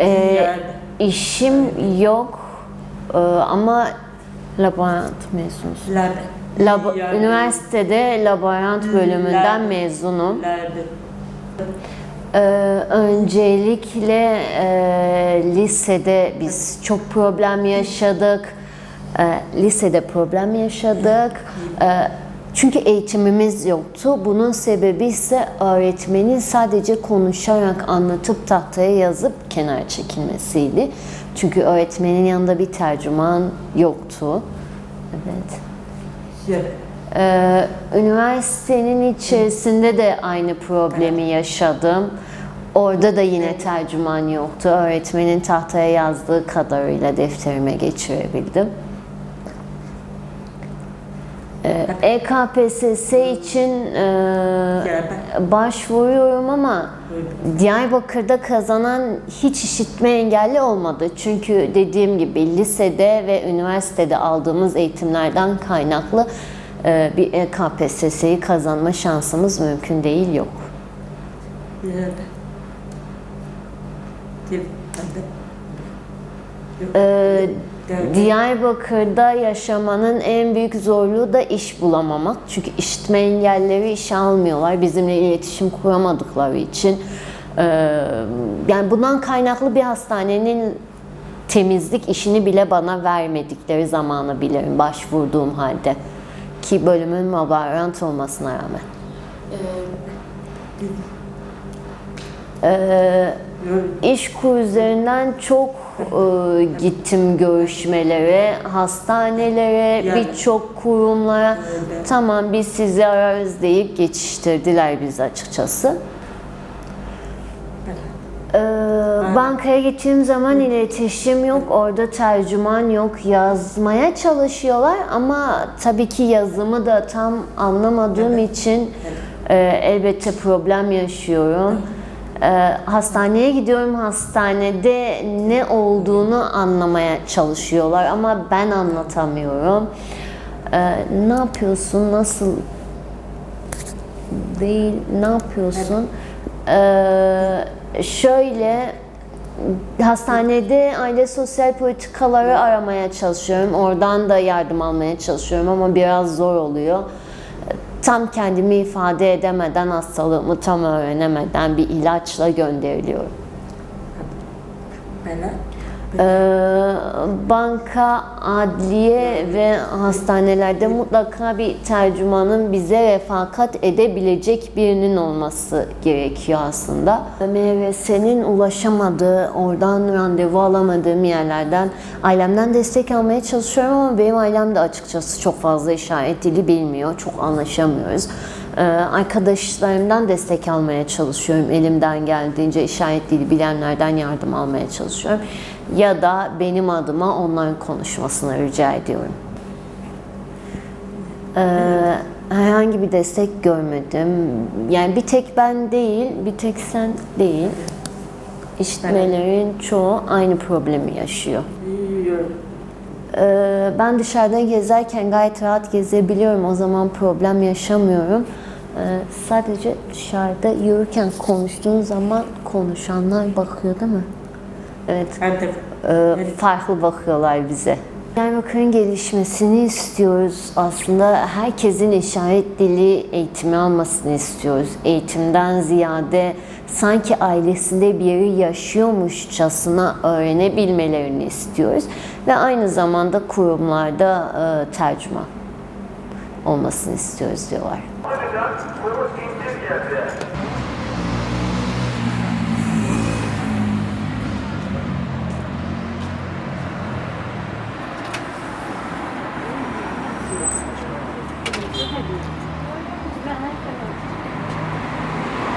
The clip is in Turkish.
Ee, işim yok Ee, ama laborant mezunuz. Lab. Labo- Yani- üniversitede laborant bölümünden Lab. mezunum. Ee, öncelikle e, lisede biz çok problem yaşadık. Ee, lisede problem yaşadık. Ee, çünkü eğitimimiz yoktu. Bunun sebebi ise öğretmenin sadece konuşarak anlatıp tahtaya yazıp kenara çekilmesiydi. Çünkü öğretmenin yanında bir tercüman yoktu. Evet. Şey, Ee, üniversitenin içerisinde de aynı problemi yaşadım. Orada da yine tercüman yoktu. Öğretmenin tahtaya yazdığı kadarıyla defterime geçirebildim. Ee, EKPSS için e, başvuruyorum ama Diyarbakır'da kazanan hiç işitme engelli olmadı. Çünkü dediğim gibi lisede ve üniversitede aldığımız eğitimlerden kaynaklı e, bir EKPSS'yi kazanma şansımız mümkün değil yok. Yok. Ee, Nerede? Diyarbakır'da yaşamanın en büyük zorluğu da iş bulamamak. Çünkü işitme engelleri işe almıyorlar. Bizimle iletişim kuramadıkları için. Ee, yani bundan kaynaklı bir hastanenin temizlik işini bile bana vermedikleri zamanı bilirim başvurduğum halde. Ki bölümün laborant olmasına rağmen. Ee, Yok. İş kur üzerinden çok e, gittim görüşmelere, hastanelere, Yani- birçok kurumlara. Evet. Tamam biz sizi ararız deyip geçiştirdiler bizi açıkçası. Ee, bankaya gittiğim zaman iletişim yok, orada tercüman yok, yazmaya çalışıyorlar ama tabii ki yazımı da tam anlamadığım için e, elbette problem yaşıyorum. Ee, hastaneye gidiyorum, hastanede ne olduğunu anlamaya çalışıyorlar ama ben anlatamıyorum. Ee, ne yapıyorsun, nasıl değil, ne yapıyorsun? Ee, şöyle hastanede aile sosyal politikaları aramaya çalışıyorum. Oradan da yardım almaya çalışıyorum ama biraz zor oluyor. Tam kendimi ifade edemeden, hastalığımı tam öğrenemeden bir ilaçla gönderiliyorum. Bana. Ee, banka, adliye ve hastanelerde mutlaka bir tercümanın bize refakat edebilecek birinin olması gerekiyor aslında. MVS'nin ulaşamadığı, oradan randevu alamadığım yerlerden ailemden destek almaya çalışıyorum ama benim ailem de açıkçası çok fazla işaret dili bilmiyor, çok anlaşamıyoruz. Ee, arkadaşlarımdan destek almaya çalışıyorum. Elimden geldiğince işaret dili bilenlerden yardım almaya çalışıyorum. Ya da benim adıma onların konuşmasını rica ediyorum. Ee, herhangi bir destek görmedim. Yani bir tek ben değil, bir tek sen değil. İşitmelerin çoğu aynı problemi yaşıyor. Ee, ben dışarıda gezerken gayet rahat gezebiliyorum. O zaman problem yaşamıyorum. Ee, sadece dışarıda yürürken konuştuğun zaman konuşanlar bakıyor değil mi? Evet. Nerede? Ee, farklı bakıyorlar bize. Diyarbakır'ın gelişmesini istiyoruz. Aslında herkesin işaret dili eğitimi almasını istiyoruz. Eğitimden ziyade sanki ailesinde biri yaşıyormuşçasına öğrenebilmelerini istiyoruz. Ve aynı zamanda kurumlarda e, tercüman olmasını istiyoruz diyorlar. です。